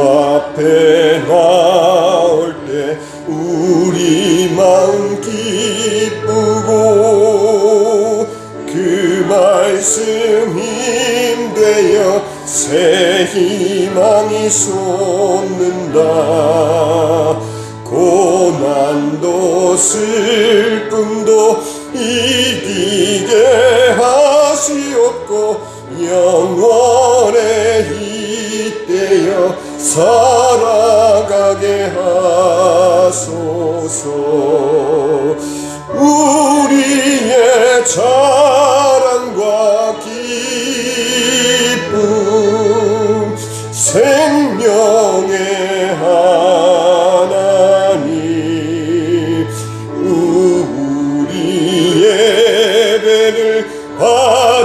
앞에 나올 때 우리 마음 기쁘고 그 말씀 힘되어 새 희망이 솟는다. 고난도 슬픔도 이기게 하시옵고 영원에 잇 살아가게 하소서. 우리의 자랑과 기쁨 생명의 하나님 우리 예배를 받